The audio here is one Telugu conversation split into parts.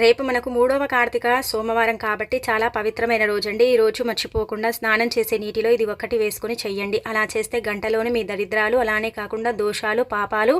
రేపు మనకు మూడవ కార్తీక సోమవారం కాబట్టి చాలా పవిత్రమైన రోజు అండి ఈ రోజు మర్చిపోకుండా స్నానం చేసే నీటిలో ఇది ఒకటి వేసుకుని చెయ్యండి. అలా చేస్తే గంటలోనే మీ దరిద్రాలు అలానే కాకుండా దోషాలు పాపాలు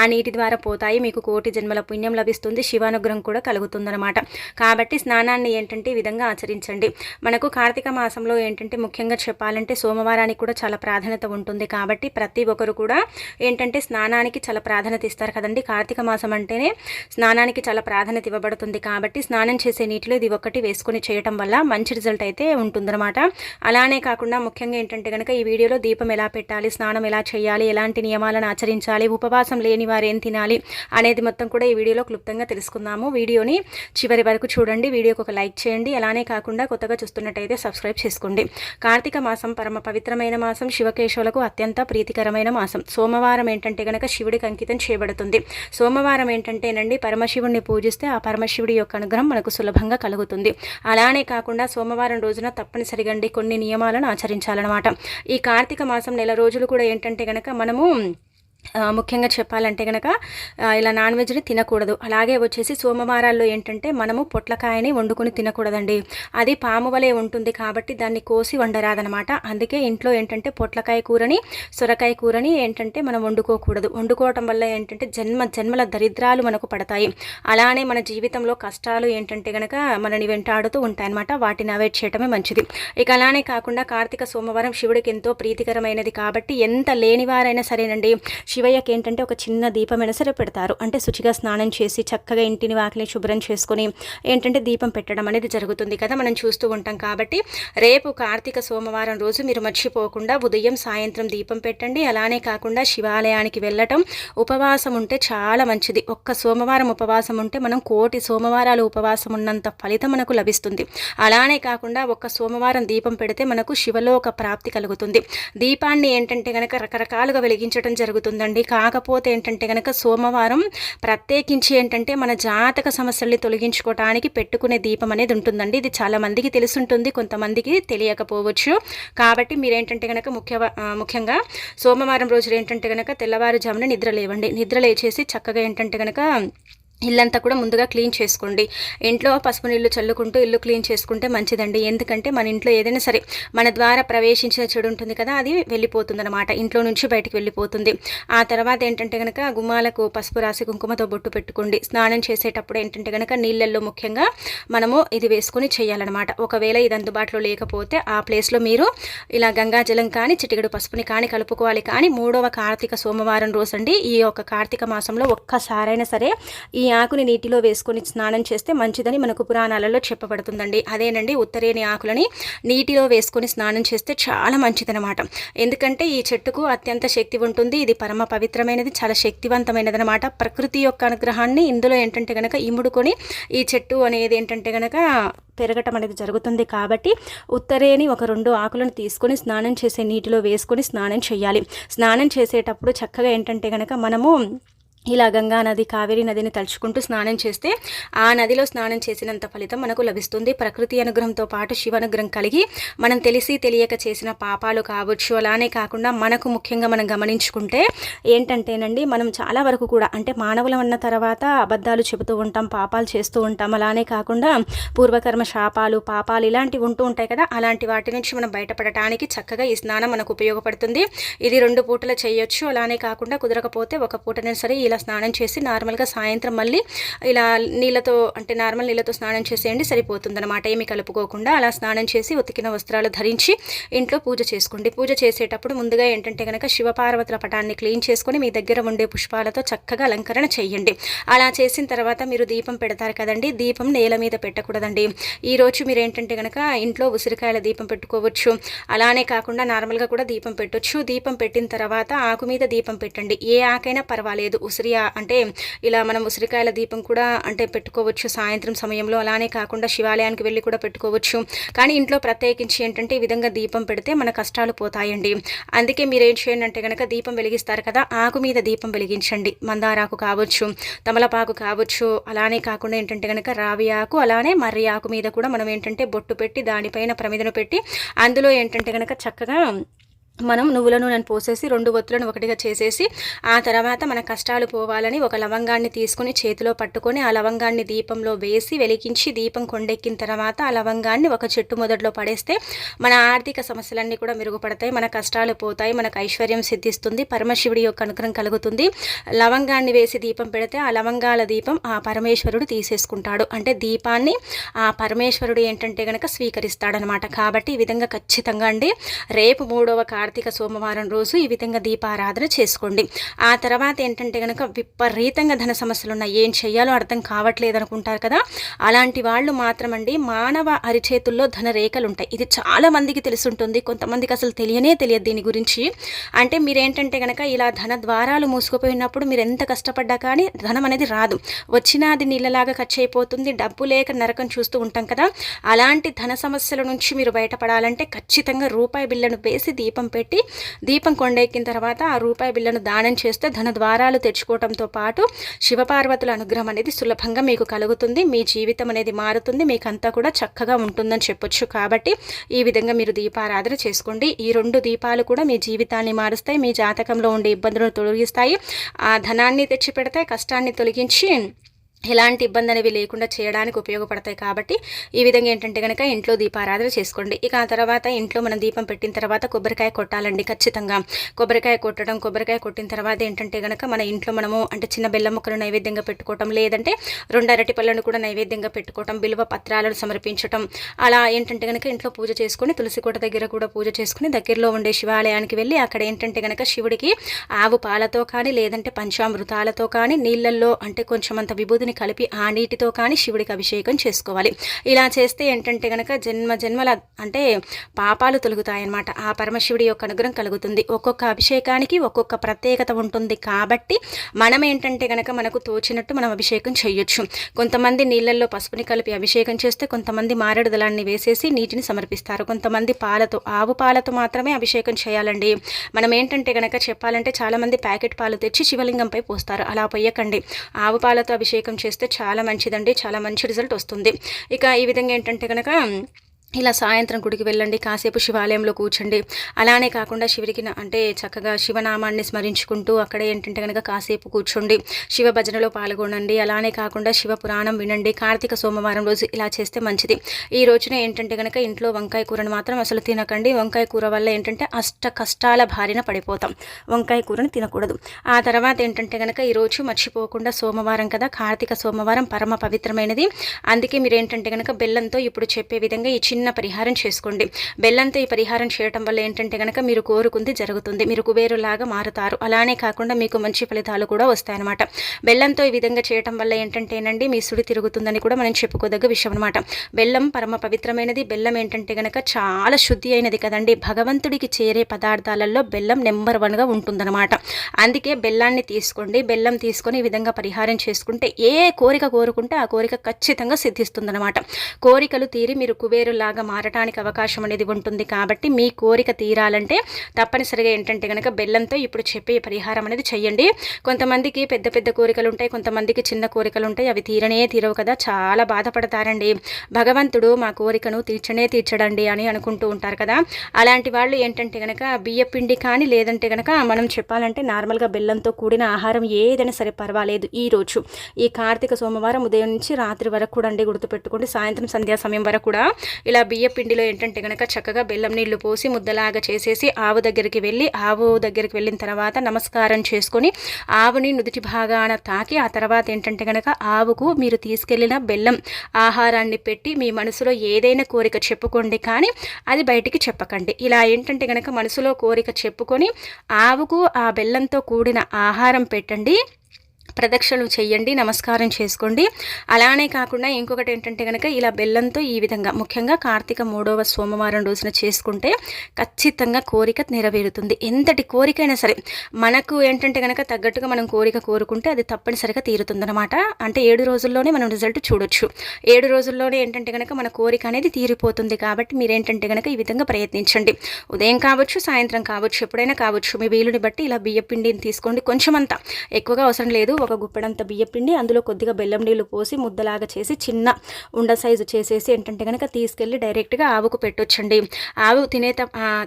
ఆ నీటి ద్వారా పోతాయి. మీకు కోటి జన్మల పుణ్యం లభిస్తుంది. శివానుగ్రహం కూడా కలుగుతుందన్నమాట. కాబట్టి స్నానాన్ని ఏంటంటే ఈ విధంగా ఆచరించండి. మనకు కార్తీక మాసంలో ఏంటంటే ముఖ్యంగా చెప్పాలంటే సోమవారానికి కూడా చాలా ప్రాధాన్యత ఉంటుంది. కాబట్టి ప్రతి ఒక్కరు కూడా ఏంటంటే స్నానానికి చాలా ప్రాధాన్యత ఇస్తారు కదండి. కార్తీక మాసం అంటేనే స్నానానికి చాలా ప్రాధాన్యత ఇవ్వబడుతుంది. కాబట్టి స్నానం చేసే నీటిలో ఇది ఒకటి వేసుకొని చేయటం వల్ల మంచి రిజల్ట్ అయితే ఉంటుందన్నమాట. అలానే కాకుండా ముఖ్యంగా ఏంటంటే కనుక ఈ వీడియోలో దీపం ఎలా పెట్టాలి స్నానం ఎలా చేయాలి ఎలాంటి నియమాలను ఆచరించాలి ఉపవాసం లేని వారు ఏం తినాలి అనేది మొత్తం కూడా ఈ వీడియోలో క్లుప్తంగా తెలుసుకుందాము. వీడియోని చివరి వరకు చూడండి వీడియోకి ఒక లైక్ చేయండి. అలానే కాకుండా కొత్తగా చూస్తున్నట్టయితే సబ్స్క్రైబ్ చేసుకోండి. కార్తీక మాసం పరమ పవిత్రమైన మాసం శివకేశవులకు అత్యంత ప్రీతికరమైన మాసం. సోమవారం ఏంటంటే కనుక శివుడికి అంకితం చేయబడుతుంది. సోమవారం ఏంటంటేనండి పరమశివుడిని పూజిస్తే ఆ పరమశివుడు యొక్క అనుగ్రహం మనకు సులభంగా కలుగుతుంది. అలానే కాకుండా సోమవారం రోజున తప్పనిసరిగా కొన్ని నియమాలను ఆచరించాలన్నమాట. ఈ కార్తీక మాసం నెల రోజులు కూడా ఏంటంటే కనుక మనము ముఖ్యంగా చెప్పాలంటే కనుక ఇలా నాన్ వెజ్ని తినకూడదు. అలాగే వచ్చేసి సోమవారాల్లో ఏంటంటే మనము పొట్లకాయని వండుకొని తినకూడదండి. అది పాము వలె ఉంటుంది కాబట్టి దాన్ని కోసి వండరాదనమాట. అందుకే ఇంట్లో ఏంటంటే పొట్లకాయ కూరని సొరకాయ కూరని ఏంటంటే మనం వండుకోకూడదు. వండుకోవటం వల్ల ఏంటంటే జన్మ జన్మల దరిద్రాలు మనకు పడతాయి. అలానే మన జీవితంలో కష్టాలు ఏంటంటే కనుక మనని వెంటాడుతూ ఉంటాయన్నమాట. వాటిని అవాయిడ్ చేయటమే మంచిది. ఇక అలానే కాకుండా కార్తీక సోమవారం శివుడికి ఎంతో ప్రీతికరమైనది కాబట్టి ఎంత లేనివారైనా సరేనండి. శివయ్యకి ఏంటంటే ఒక చిన్న దీపమైనా సరే పెడతారు. అంటే శుచిగా స్నానం చేసి చక్కగా ఇంటిని వాకిలి శుభ్రం చేసుకొని ఏంటంటే దీపం పెట్టడం అనేది జరుగుతుంది కదా మనం చూస్తూ ఉంటాం కాబట్టి. రేపు కార్తీక సోమవారం రోజు మీరు మర్చిపోకుండా ఉదయం సాయంత్రం దీపం పెట్టండి. అలానే కాకుండా శివాలయానికి వెళ్ళటం ఉపవాసం ఉంటే చాలా మంచిది. ఒక్క సోమవారం ఉపవాసం ఉంటే మనం కోటి సోమవారాలు ఉపవాసం ఉన్నంత ఫలితం మనకు లభిస్తుంది. అలానే కాకుండా ఒక్క సోమవారం దీపం పెడితే మనకు శివలోక ప్రాప్తి కలుగుతుంది. దీపాన్ని ఏంటంటే కనుక రకరకాలుగా వెలిగించడం జరుగుతుంది. ఉంటుందండి కాకపోతే ఏంటంటే కనుక సోమవారం ప్రత్యేకించి ఏంటంటే మన జాతక సమస్యల్ని తొలగించుకోవడానికి పెట్టుకునే దీపం అనేది ఉంటుందండి. ఇది చాలా మందికి తెలుసుంటుంది కొంతమందికి తెలియకపోవచ్చు. కాబట్టి మీరేంటంటే కనుక ముఖ్య ముఖ్యంగా సోమవారం రోజులు ఏంటంటే కనుక తెల్లవారుజామున నిద్ర లేవండి నిద్ర లేచేసి చక్కగా ఏంటంటే కనుక ఇల్లంతా కూడా ముందుగా క్లీన్ చేసుకోండి. ఇంట్లో పసుపు నీళ్ళు చల్లుకుంటూ ఇల్లు క్లీన్ చేసుకుంటే మంచిదండి. ఎందుకంటే మన ఇంట్లో ఏదైనా సరే మన ద్వారా ప్రవేశించిన చెడు ఉంటుంది కదా అది వెళ్ళిపోతుంది అనమాట ఇంట్లో నుంచి బయటికి వెళ్ళిపోతుంది. ఆ తర్వాత ఏంటంటే కనుక గుమ్మాలకు పసుపు రాసి కుంకుమతో బొట్టు పెట్టుకోండి. స్నానం చేసేటప్పుడు ఏంటంటే కనుక నీళ్ళల్లో ముఖ్యంగా మనము ఇది వేసుకొని చేయాలన్నమాట. ఒకవేళ ఇది అందుబాటులో లేకపోతే ఆ ప్లేస్లో మీరు ఇలా గంగాజలం కానీ చిటికెడు పసుపుని కానీ కలుపుకోవాలి. కానీ మూడవ కార్తీక సోమవారం రోజండి ఈ యొక్క కార్తీక మాసంలో ఒక్కసారైనా సరే ఈ ఆకుని నీటిలో వేసుకొని స్నానం చేస్తే మంచిదని మనకు పురాణాలలో చెప్పబడుతుందండి. అదేనండి ఉత్తరేని ఆకులని నీటిలో వేసుకొని స్నానం చేస్తే చాలా మంచిదనమాట ఎందుకంటే ఈ చెట్టుకు అత్యంత శక్తి ఉంటుంది. ఇది పరమ పవిత్రమైనది చాలా శక్తివంతమైనది అనమాట ప్రకృతి యొక్క అనుగ్రహాన్ని ఇందులో ఏంటంటే కనుక ఇముడుకొని ఈ చెట్టు అనేది ఏంటంటే కనుక పెరగటం అనేది జరుగుతుంది కాబట్టి ఉత్తరేని ఒక రెండు ఆకులను తీసుకొని స్నానం చేసే నీటిలో వేసుకొని స్నానం చేయాలి. స్నానం చేసేటప్పుడు చక్కగా ఏంటంటే కనుక మనము ఇలా గంగా నది కావేరి నదిని తలుచుకుంటూ స్నానం చేస్తే ఆ నదిలో స్నానం చేసినంత ఫలితం మనకు లభిస్తుంది. ప్రకృతి అనుగ్రహంతో పాటు శివ అనుగ్రహం కలిగి మనం తెలిసి తెలియక చేసిన పాపాలు కావచ్చు అలానే కాకుండా మనకు ముఖ్యంగా మనం గమనించుకుంటే ఏంటంటేనండి మనం చాలా వరకు కూడా అంటే మానవులం అన్న తర్వాత అబద్ధాలు చెబుతూ ఉంటాం పాపాలు చేస్తూ ఉంటాం అలానే కాకుండా పూర్వకర్మ శాపాలు పాపాలు ఇలాంటివి ఉంటూ ఉంటాయి కదా అలాంటి వాటి నుంచి మనం బయటపడటానికి చక్కగా ఈ స్నానం మనకు ఉపయోగపడుతుంది. ఇది రెండు పూటలు చేయొచ్చు అలానే కాకుండా కుదరకపోతే ఒక పూటనే సరే ఇలా స్నానం చేసి నార్మల్గా సాయంత్రం మళ్ళీ ఇలా నీళ్ళతో అంటే నార్మల్ నీళ్ళతో స్నానం చేసేయండి సరిపోతుందన్నమాట. ఏమి కలుపుకోకుండా అలా స్నానం చేసి ఉతికిన వస్త్రాలు ధరించి ఇంట్లో పూజ చేసుకోండి. పూజ చేసేటప్పుడు ముందుగా ఏంటంటే కనుక శివపార్వతుల పటాన్ని క్లీన్ చేసుకొని మీ దగ్గర ఉండే పుష్పాలతో చక్కగా అలంకరణ చేయండి. అలా చేసిన తర్వాత మీరు దీపం పెడతారు కదండి దీపం నేల మీద పెట్టకూడదండి. ఈరోజు మీరు ఏంటంటే కనుక ఇంట్లో ఉసిరికాయల దీపం పెట్టుకోవచ్చు. అలానే కాకుండా నార్మల్గా కూడా దీపం పెట్టొచ్చు. దీపం పెట్టిన తర్వాత ఆకు మీద దీపం పెట్టండి. ఏ ఆకైనా పర్వాలేదు. ఉసిరి అంటే ఇలా మనం ఉసిరికాయల దీపం కూడా అంటే పెట్టుకోవచ్చు. సాయంత్రం సమయంలో అలానే కాకుండా శివాలయానికి వెళ్ళి కూడా పెట్టుకోవచ్చు. కానీ ఇంట్లో ప్రత్యేకించి ఏంటంటే ఈ విధంగా దీపం పెడితే మన కష్టాలు పోతాయండి. అందుకే మీరు ఏం చేయండి అంటే కనుక దీపం వెలిగిస్తారు కదా ఆకు మీద దీపం వెలిగించండి. మందారాకు కావచ్చు తమలపాకు కావచ్చు అలానే కాకుండా ఏంటంటే కనుక రావి ఆకు అలానే మర్రి ఆకు మీద కూడా మనం ఏంటంటే బొట్టు పెట్టి దానిపైన ప్రమిదను పెట్టి అందులో ఏంటంటే కనుక చక్కగా మనం నువ్వుల నూనెను పోసేసి రెండు ఒత్తులను ఒకటిగా చేసేసి ఆ తర్వాత మన కష్టాలు పోవాలని ఒక లవంగాన్ని తీసుకుని చేతిలో పట్టుకొని ఆ లవంగాన్ని దీపంలో వేసి వెలిగించి దీపం కొండెక్కిన తర్వాత ఆ లవంగాన్ని ఒక చెట్టు మొదట్లో పడేస్తే మన ఆర్థిక సమస్యలన్నీ కూడా మెరుగుపడతాయి మన కష్టాలు పోతాయి మనకు ఐశ్వర్యం సిద్ధిస్తుంది పరమశివుడి యొక్క అనుగ్రహం కలుగుతుంది. లవంగాన్ని వేసి దీపం పెడితే ఆ లవంగాల దీపం ఆ పరమేశ్వరుడు తీసేసుకుంటాడు. అంటే దీపాన్ని ఆ పరమేశ్వరుడు ఏంటంటే కనుక స్వీకరిస్తాడనమాట. కాబట్టి ఈ విధంగా ఖచ్చితంగా అండి. రేపు మూడవ కార్తీక సోమవారం రోజు ఈ విధంగా దీపారాధన చేసుకోండి. ఆ తర్వాత ఏంటంటే కనుక విపరీతంగా ధన సమస్యలు ఉన్నాయి ఏం చేయాలో అర్థం కావట్లేదు అనుకుంటారు కదా. అలాంటి వాళ్ళు మాత్రమండి మానవ అరిచేతుల్లో ధన రేఖలు ఉంటాయి ఇది చాలా మందికి తెలుసుంటుంది. కొంతమందికి అసలు తెలియనే తెలియదు దీని గురించి. అంటే మీరేంటంటే కనుక ఇలా ధన ద్వారాలు మూసుకుపోయినప్పుడు మీరు ఎంత కష్టపడ్డా కానీ ధనం అనేది రాదు. వచ్చినాది నీళ్ళలాగా ఖర్చు అయిపోతుంది. డబ్బు లేక నరకం చూస్తూ ఉంటాం కదా. అలాంటి ధన సమస్యల నుంచి మీరు బయటపడాలంటే ఖచ్చితంగా రూపాయి బిల్లను వేసి దీపం పెట్టి దీపం కొండెక్కిన తర్వాత ఆ రూపాయి బిళ్ళను దానం చేస్తే ధన ద్వారాలు తెచ్చుకోవడంతో పాటు శివపార్వతుల అనుగ్రహం అనేది సులభంగా మీకు కలుగుతుంది. మీ జీవితం అనేది మారుతుంది. మీకంతా కూడా చక్కగా ఉంటుందని చెప్పొచ్చు. కాబట్టి ఈ విధంగా మీరు దీపారాధన చేసుకోండి. ఈ రెండు దీపాలు కూడా మీ జీవితాన్ని మారుస్తాయి. మీ జాతకంలో ఉండే ఇబ్బందులను తొలగిస్తాయి. ఆ ధనాన్ని తెచ్చి పెడతాయి కష్టాన్ని తొలగించి ఎలాంటి ఇబ్బంది అనేవి లేకుండా చేయడానికి ఉపయోగపడతాయి కాబట్టి ఈ విధంగా ఏంటంటే కనుక ఇంట్లో దీపారాధన చేసుకోండి. ఇక ఆ తర్వాత ఇంట్లో మనం దీపం పెట్టిన తర్వాత కొబ్బరికాయ కొట్టాలండి ఖచ్చితంగా. కొబ్బరికాయ కొట్టడం కొబ్బరికాయ కొట్టిన తర్వాత ఏంటంటే కనుక మన ఇంట్లో మనము అంటే చిన్న బెల్లం ముక్కలు నైవేద్యంగా పెట్టుకోవటం లేదంటే రెండు అరటి పళ్ళను కూడా నైవేద్యంగా పెట్టుకోవటం బిల్వ పత్రాలను సమర్పించటం. అలా ఏంటంటే కనుక ఇంట్లో పూజ చేసుకుని తులసి కోట దగ్గర కూడా పూజ చేసుకుని దగ్గరలో ఉండే శివాలయానికి వెళ్ళి అక్కడ ఏంటంటే కనుక శివుడికి ఆవు పాలతో కానీ లేదంటే పంచామృతాలతో కానీ నీళ్ళల్లో అంటే కొంచెం అంత విభూతి నీటిని కలిపి ఆ నీటితో కానీ శివుడికి అభిషేకం చేసుకోవాలి. ఇలా చేస్తే ఏంటంటే కనుక జన్మ జన్మల అంటే పాపాలు తొలుగుతాయన్నమాట. ఆ పరమశివుడి యొక్క అనుగ్రహం కలుగుతుంది. ఒక్కొక్క అభిషేకానికి ఒక్కొక్క ప్రత్యేకత ఉంటుంది కాబట్టి మనం ఏంటంటే కనుక మనకు తోచినట్టు మనం అభిషేకం చేయొచ్చు. కొంతమంది నీళ్ళల్లో పసుపుని కలిపి అభిషేకం చేస్తే కొంతమంది మారేడు దళాన్ని వేసేసి నీటిని సమర్పిస్తారు. కొంతమంది పాలతో ఆవు పాలతో మాత్రమే అభిషేకం చేయాలండి. మనం ఏంటంటే కనుక చెప్పాలంటే చాలామంది ప్యాకెట్ పాలు తెచ్చి శివలింగంపై పోస్తారు. అలా పోయకండి. ఆవు పాలతో అభిషేకం చేస్తే చాలా మంచిదండి చాలా మంచి రిజల్ట్ వస్తుంది. ఇక ఈ విధంగా ఏంటంటే కనుక ఇలా సాయంత్రం గుడికి వెళ్ళండి కాసేపు శివాలయంలో కూర్చోండి. అలానే కాకుండా శివుడికి అంటే చక్కగా శివనామాన్ని స్మరించుకుంటూ అక్కడ ఏంటంటే కనుక కాసేపు కూర్చోండి శివ భజనలో పాల్గొనండి. అలానే కాకుండా శివ పురాణం వినండి. కార్తీక సోమవారం రోజు ఇలా చేస్తే మంచిది. ఈ రోజున ఏంటంటే కనుక ఇంట్లో వంకాయ కూరను మాత్రం అసలు తినకండి. వంకాయ కూర వల్ల ఏంటంటే అష్ట కష్టాల భారిన పడిపోతాం. వంకాయ కూరని తినకూడదు. ఆ తర్వాత ఏంటంటే కనుక ఈరోజు మర్చిపోకుండా సోమవారం కదా కార్తీక సోమవారం పరమ పవిత్రమైనది. అందుకే మీరు ఏంటంటే కనుక బెల్లంతో ఇప్పుడు చెప్పే విధంగా ఈ చిన్న పరిహారం చేసుకోండి. బెల్లంతో ఈ పరిహారం చేయటం వల్ల ఏంటంటే కనుక మీరు కోరుకుంది జరుగుతుంది. మీరు కుబేరులాగా మారుతారు. అలానే కాకుండా మీకు మంచి ఫలితాలు కూడా వస్తాయన్నమాట. బెల్లంతో ఈ విధంగా చేయటం వల్ల ఏంటంటేనండి మీ సుడి తిరుగుతుందని కూడా మనం చెప్పుకోదగ్గ విషయం అనమాట బెల్లం పరమ పవిత్రమైనది. బెల్లం ఏంటంటే కనుక చాలా శుద్ధి అయినది కదండి. భగవంతుడికి చేరే పదార్థాలలో బెల్లం నెంబర్ వన్గా ఉంటుందన్నమాట. అందుకే బెల్లాన్ని తీసుకోండి. బెల్లం తీసుకొని ఈ విధంగా పరిహారం చేసుకుంటే ఏ కోరిక కోరుకుంటే ఆ కోరిక ఖచ్చితంగా సిద్ధిస్తుందన్నమాట. కోరికలు తీరి మీరు కుబేరులా లాగా మారటానికి అవకాశం అనేది ఉంటుంది. కాబట్టి మీ కోరిక తీరాలంటే తప్పనిసరిగా ఏంటంటే కనుక బెల్లంతో ఇప్పుడు చెప్పే పరిహారం అనేది చెయ్యండి. కొంతమందికి పెద్ద పెద్ద కోరికలు ఉంటాయి కొంతమందికి చిన్న కోరికలు ఉంటాయి అవి తీరనే తీరవు కదా. చాలా బాధపడతారండి. భగవంతుడు మా కోరికను తీర్చనే తీర్చడండి అని అనుకుంటూ ఉంటారు కదా. అలాంటి వాళ్ళు ఏంటంటే కనుక బియ్య పిండి కానీ లేదంటే కనుక మనం చెప్పాలంటే నార్మల్గా బెల్లంతో కూడిన ఆహారం ఏదైనా సరే పర్వాలేదు. ఈ రోజు ఈ కార్తీక సోమవారం ఉదయం నుంచి రాత్రి వరకు కూడా అండి గుర్తుపెట్టుకోండి. సాయంత్రం సంధ్యా సమయం వరకు కూడా ఇలా బియ్య పిండిలో ఏంటంటే కనుక చక్కగా బెల్లం నీళ్ళు పోసి ముద్దలాగా చేసేసి ఆవు దగ్గరికి వెళ్ళి ఆవు దగ్గరికి వెళ్ళిన తర్వాత నమస్కారం చేసుకొని ఆవుని నుదుటి భాగాన తాకి ఆ తర్వాత ఏంటంటే కనుక ఆవుకు మీరు తీసుకెళ్ళిన బెల్లం ఆహారాన్ని పెట్టి మీ మనసులో ఏదైనా కోరిక చెప్పుకోండి కానీ అది బయటికి చెప్పకండి. ఇలా ఏంటంటే కనుక మనసులో కోరిక చెప్పుకొని ఆవుకు ఆ బెల్లంతో కూడిన ఆహారం పెట్టండి. ప్రదక్షిణలు చేయండి నమస్కారం చేసుకోండి. అలానే కాకుండా ఇంకొకటి ఏంటంటే కనుక ఇలా బెల్లంతో ఈ విధంగా ముఖ్యంగా కార్తీక మూడవ సోమవారం రోజున చేసుకుంటే ఖచ్చితంగా కోరిక నెరవేరుతుంది. ఎంతటి కోరికైనా సరే మనకు ఏంటంటే కనుక తగ్గట్టుగా మనం కోరిక కోరుకుంటే అది తప్పనిసరిగా తీరుతుందనమాట అంటే ఏడు రోజుల్లోనే మనం రిజల్ట్ చూడొచ్చు. ఏడు రోజుల్లోనే ఏంటంటే కనుక మన కోరిక అనేది తీరిపోతుంది కాబట్టి మీరు ఏంటంటే కనుక ఈ విధంగా ప్రయత్నించండి. ఉదయం కావచ్చు సాయంత్రం కావచ్చు ఎప్పుడైనా కావచ్చు మీ వీలుని బట్టి ఇలా బియ్య పిండిని తీసుకోండి. కొంచెం అంతా ఎక్కువగా అవసరం లేదు. ఒక గుప్పెడంత బియ్యపిండి అందులో కొద్దిగా బెల్లం నీళ్ళు పోసి ముద్దలాగా చేసి చిన్న ఉండ సైజు చేసేసి ఏంటంటే కనుక తీసుకెళ్ళి డైరెక్ట్గా ఆవుకు పెట్టొచ్చండి. ఆవు తినేట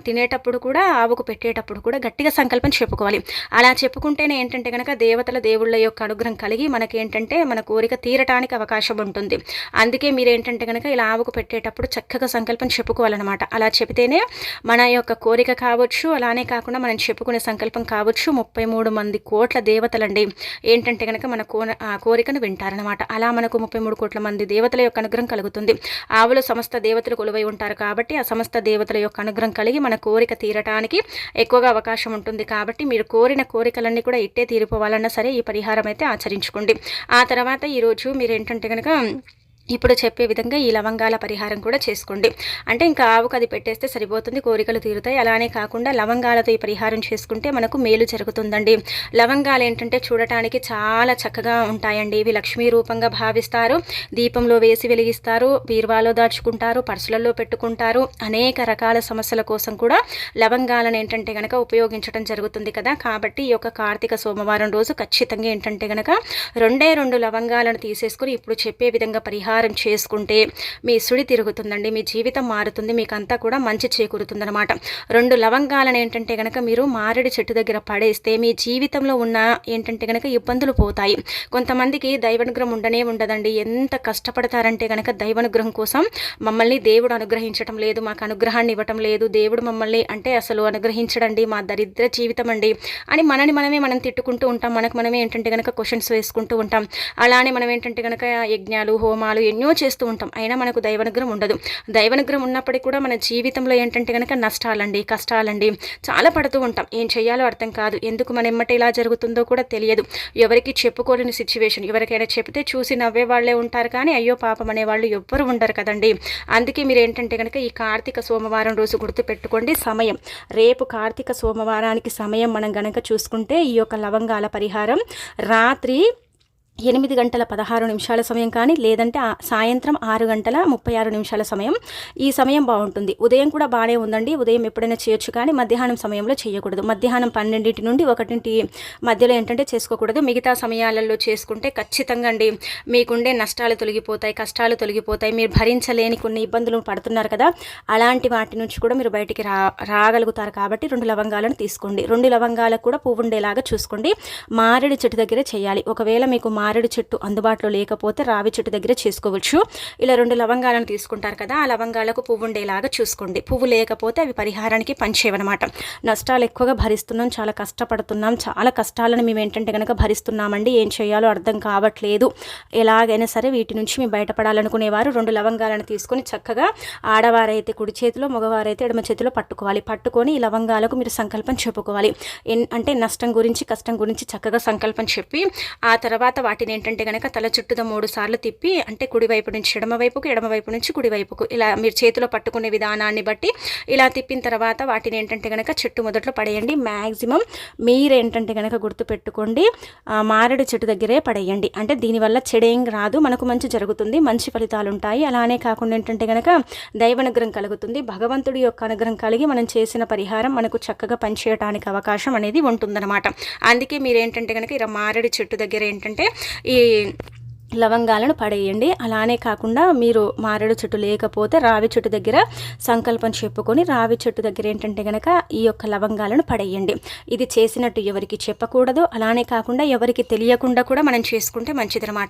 తినేటప్పుడు కూడా ఆవుకు పెట్టేటప్పుడు కూడా గట్టిగా సంకల్పం చెప్పుకోవాలి. అలా చెప్పుకుంటేనే ఏంటంటే కనుక దేవతల దేవుళ్ళ యొక్క అనుగ్రహం కలిగి మనకేంటంటే మన కోరిక తీరటానికి అవకాశం ఉంటుంది. అందుకే మీరు ఏంటంటే కనుక ఇలా ఆవుకు పెట్టేటప్పుడు చక్కగా సంకల్పం చెప్పుకోవాలన్నమాట. అలా చెబితేనే మన యొక్క కోరిక కావచ్చు అలానే కాకుండా మనం చెప్పుకునే సంకల్పం కావచ్చు. ముప్పై మూడు మంది కోట్ల దేవతలండి. ఏంటంటే కనుక మన కోన కోరికను వింటారనమాట అలా మనకు ముప్పై మూడు కోట్ల మంది దేవతల యొక్క అనుగ్రహం కలుగుతుంది. ఆవులు సమస్త దేవతలు కొలువై ఉంటారు కాబట్టి ఆ సమస్త దేవతల యొక్క అనుగ్రహం కలిగి మన కోరిక తీరటానికి ఎక్కువగా అవకాశం ఉంటుంది కాబట్టి మీరు కోరిన కోరికలన్నీ కూడా ఇట్టే తీరిపోవాలన్నా సరే ఈ పరిహారం అయితే ఆచరించుకోండి. ఆ తర్వాత ఈరోజు మీరు ఏంటంటే కనుక ఇప్పుడు చెప్పే విధంగా ఈ లవంగాల పరిహారం కూడా చేసుకోండి. అంటే ఇంకా ఆవుకు అది పెట్టేస్తే సరిపోతుంది కోరికలు తీరుతాయి. అలానే కాకుండా లవంగాలతో ఈ పరిహారం చేసుకుంటే మనకు మేలు జరుగుతుందండి. లవంగాలు ఏంటంటే చూడటానికి చాలా చక్కగా ఉంటాయండి. ఇవి లక్ష్మీ రూపంగా భావిస్తారు. దీపంలో వేసి వెలిగిస్తారు బీర్వాలో దాచుకుంటారు పర్సులలో పెట్టుకుంటారు. అనేక రకాల సమస్యల కోసం కూడా లవంగాలను ఏంటంటే కనుక ఉపయోగించడం జరుగుతుంది కదా. కాబట్టి ఈ యొక్క కార్తీక సోమవారం రోజు ఖచ్చితంగా ఏంటంటే కనుక రెండే రెండు లవంగాలను తీసేసుకుని ఇప్పుడు చెప్పే విధంగా పరిహారం పరిహారం చేసుకుంటే మీ సుడి తిరుగుతుందండి మీ జీవితం మారుతుంది మీకు అంతా కూడా మంచి చేకూరుతుందనమాట రెండు లవంగాలను ఏంటంటే కనుక మీరు మారేడు చెట్టు దగ్గర పడేస్తే మీ జీవితంలో ఉన్న ఏంటంటే కనుక ఇబ్బందులు పోతాయి. కొంతమందికి దైవానుగ్రహం ఉండనే ఉండదండి. ఎంత కష్టపడతారంటే కనుక దైవానుగ్రహం కోసం మమ్మల్ని దేవుడు అనుగ్రహించడం లేదు మాకు అనుగ్రహాన్ని ఇవ్వటం లేదు దేవుడు మమ్మల్ని అంటే అసలు అనుగ్రహించడండి మా దరిద్ర జీవితం అండి అని మనని మనమే మనం తిట్టుకుంటూ ఉంటాం. మనకు మనమే ఏంటంటే కనుక క్వశ్చన్స్ వేసుకుంటూ ఉంటాం. అలానే మనం ఏంటంటే కనుక యజ్ఞాలు హోమాలు ఎన్నో చేస్తూ ఉంటాం. అయినా మనకు దైవనుగ్రహం ఉండదు. దైవనుగ్రహం ఉన్నప్పటికీ కూడా మన జీవితంలో ఏంటంటే కనుక నష్టాలండి కష్టాలండి చాలా పడుతూ ఉంటాం. ఏం చేయాలో అర్థం కాదు. ఎందుకు మన ఎమ్మట ఇలా జరుగుతుందో కూడా తెలియదు. ఎవరికి చెప్పుకోలేని సిచ్యువేషన్ ఎవరికైనా చెప్తే చూసి నవ్వే వాళ్ళే ఉంటారు కానీ అయ్యో పాపం అనే వాళ్ళు ఎవ్వరు ఉండరు కదండి. అందుకే మీరు ఏంటంటే కనుక ఈ కార్తీక సోమవారం రోజు గుర్తుపెట్టుకోండి. సమయం. రేపు కార్తీక సోమవారానికి సమయం మనం గనక చూసుకుంటే ఈ యొక్క లవంగాల పరిహారం రాత్రి ఎనిమిది గంటల పదహారు నిమిషాల సమయం కానీ లేదంటే సాయంత్రం ఆరు గంటల ముప్పై ఆరు నిమిషాల సమయం ఈ సమయం బాగుంటుంది. ఉదయం కూడా బాగానే ఉందండి. ఉదయం ఎప్పుడైనా చేయొచ్చు కానీ మధ్యాహ్నం సమయంలో చేయకూడదు. మధ్యాహ్నం పన్నెండింటి నుండి ఒకటింటి మధ్యలో ఏంటంటే చేసుకోకూడదు. మిగతా సమయాలలో చేసుకుంటే ఖచ్చితంగా అండి మీకుండే నష్టాలు తొలగిపోతాయి కష్టాలు తొలగిపోతాయి. మీరు భరించలేని కొన్ని ఇబ్బందులు పడుతున్నారు కదా అలాంటి వాటి నుంచి కూడా మీరు బయటికి రా రాగలుగుతారు కాబట్టి రెండు లవంగాలను తీసుకోండి. రెండు లవంగాలకు కూడా పువ్వు ఉండేలాగా చూసుకోండి. మారేడు చెట్టు దగ్గర చేయాలి. ఒకవేళ మీకు మారేడు చెట్టు అందుబాటులో లేకపోతే రావి చెట్టు దగ్గర చేసుకోవచ్చు. ఇలా రెండు లవంగాలను తీసుకుంటారు కదా ఆ లవంగాలకు పువ్వు ఉండేలాగా చూసుకోండి. పువ్వు లేకపోతే అవి పరిహారానికి పనిచేయవన్నమాట. నష్టాలు ఎక్కువగా భరిస్తున్నాం చాలా కష్టపడుతున్నాం చాలా కష్టాలను మేము ఏంటంటే కనుక భరిస్తున్నామండి ఏం చేయాలో అర్థం కావట్లేదు. ఎలాగైనా సరే వీటి నుంచి మేము బయటపడాలనుకునేవారు. రెండు లవంగాలను తీసుకొని చక్కగా ఆడవారైతే కుడి చేతిలో మగవారైతే ఎడమ చేతిలో పట్టుకోవాలి. పట్టుకొని ఈ లవంగాలకు మీరు సంకల్పం చెప్పుకోవాలి. అంటే నష్టం గురించి కష్టం గురించి చక్కగా సంకల్పం చెప్పి ఆ తర్వాత వాటి వాటిని ఏంటంటే కనుక తల చుట్టూతో మూడు సార్లు తిప్పి అంటే కుడివైపు నుంచి ఎడమవైపుకు ఎడమవైపు నుంచి కుడివైపుకు ఇలా మీరు చేతిలో పట్టుకునే విధానాన్ని బట్టి ఇలా తిప్పిన తర్వాత వాటిని ఏంటంటే కనుక చెట్టు మొదట్లో పడేయండి. మ్యాక్సిమం మీరేంటంటే కనుక గుర్తుపెట్టుకోండి. మారేడు చెట్టు దగ్గరే పడేయండి. అంటే దీనివల్ల చెడేం రాదు. మనకు మంచి జరుగుతుంది. మంచి ఫలితాలు ఉంటాయి. అలానే కాకుండా ఏంటంటే కనుక దైవానుగ్రహం కలుగుతుంది. భగవంతుడి యొక్క అనుగ్రహం కలిగి మనం చేసిన పరిహారం మనకు చక్కగా పనిచేయడానికి అవకాశం అనేది ఉంటుందన్నమాట. అందుకే మీరు ఏంటంటే కనుక ఇలా మారేడు చెట్టు దగ్గర ఏంటంటే ఈ లవంగాలను పడేయండి. అలానే కాకుండా మీరు మారేడు చెట్టు లేకపోతే రావి చెట్టు దగ్గర సంకల్పం చెప్పుకొని రావి చెట్టు దగ్గర ఏంటంటే కనుక ఈ యొక్క లవంగాలను పడేయండి. ఇది చేసినట్టు ఎవరికి చెప్పకూడదు. అలానే కాకుండా ఎవరికి తెలియకుండా కూడా మనం చేసుకుంటే మంచిదనమాట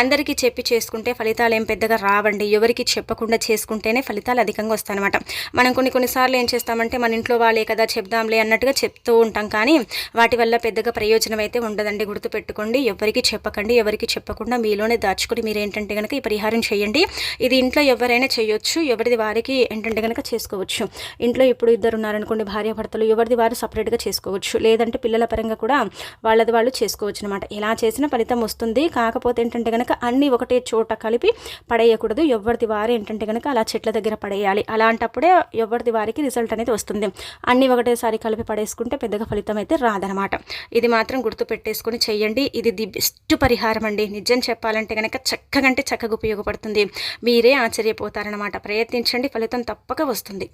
అందరికీ చెప్పి చేసుకుంటే ఫలితాలు ఏం పెద్దగా రావండి. ఎవరికి చెప్పకుండా చేసుకుంటేనే ఫలితాలు అధికంగా వస్తాయన్నమాట. మనం కొన్ని కొన్నిసార్లు ఏం చేస్తామంటే మన ఇంట్లో వాళ్ళే కదా చెప్దాంలే అన్నట్టుగా చెప్తూ ఉంటాం కానీ వాటి వల్ల పెద్దగా ప్రయోజనం అయితే ఉండదండి. గుర్తుపెట్టుకోండి. ఎవరికి చెప్పకండి. ఎవరికి చెప్పకుండా మీలో మీలోనే దాచుకుని మీరు ఏంటంటే కనుక ఈ పరిహారం చేయండి. ఇది ఇంట్లో ఎవరైనా చేయొచ్చు ఎవరిది వారికి ఏంటంటే కనుక చేసుకోవచ్చు. ఇంట్లో ఇప్పుడు ఇద్దరు ఉన్నారనుకోండి భార్య భర్తలు ఎవరిది వారు సపరేట్గా చేసుకోవచ్చు. లేదంటే పిల్లల పరంగా కూడా వాళ్ళది వాళ్ళు చేసుకోవచ్చు అనమాట ఎలా చేసిన ఫలితం వస్తుంది. కాకపోతే ఏంటంటే కనుక అన్నీ ఒకటే చోట కలిపి పడేయకూడదు. ఎవరిది వారు ఏంటంటే కనుక అలా చెట్ల దగ్గర పడేయాలి. అలాంటప్పుడే ఎవరిది వారికి రిజల్ట్ అనేది వస్తుంది. అన్నీ ఒకటేసారి కలిపి పడేసుకుంటే పెద్దగా ఫలితం అయితే రాదనమాట ఇది మాత్రం గుర్తు పెట్టేసుకొని చేయండి. ఇది ది బెస్ట్ పరిహారం అండి. నిజం చెప్పాలి చేసుకోవాలంటే కనుక చక్కగంటే చక్కగా ఉపయోగపడుతుంది. మీరే ఆశ్చర్యపోతారనమాట ప్రయత్నించండి. ఫలితం తప్పక వస్తుంది.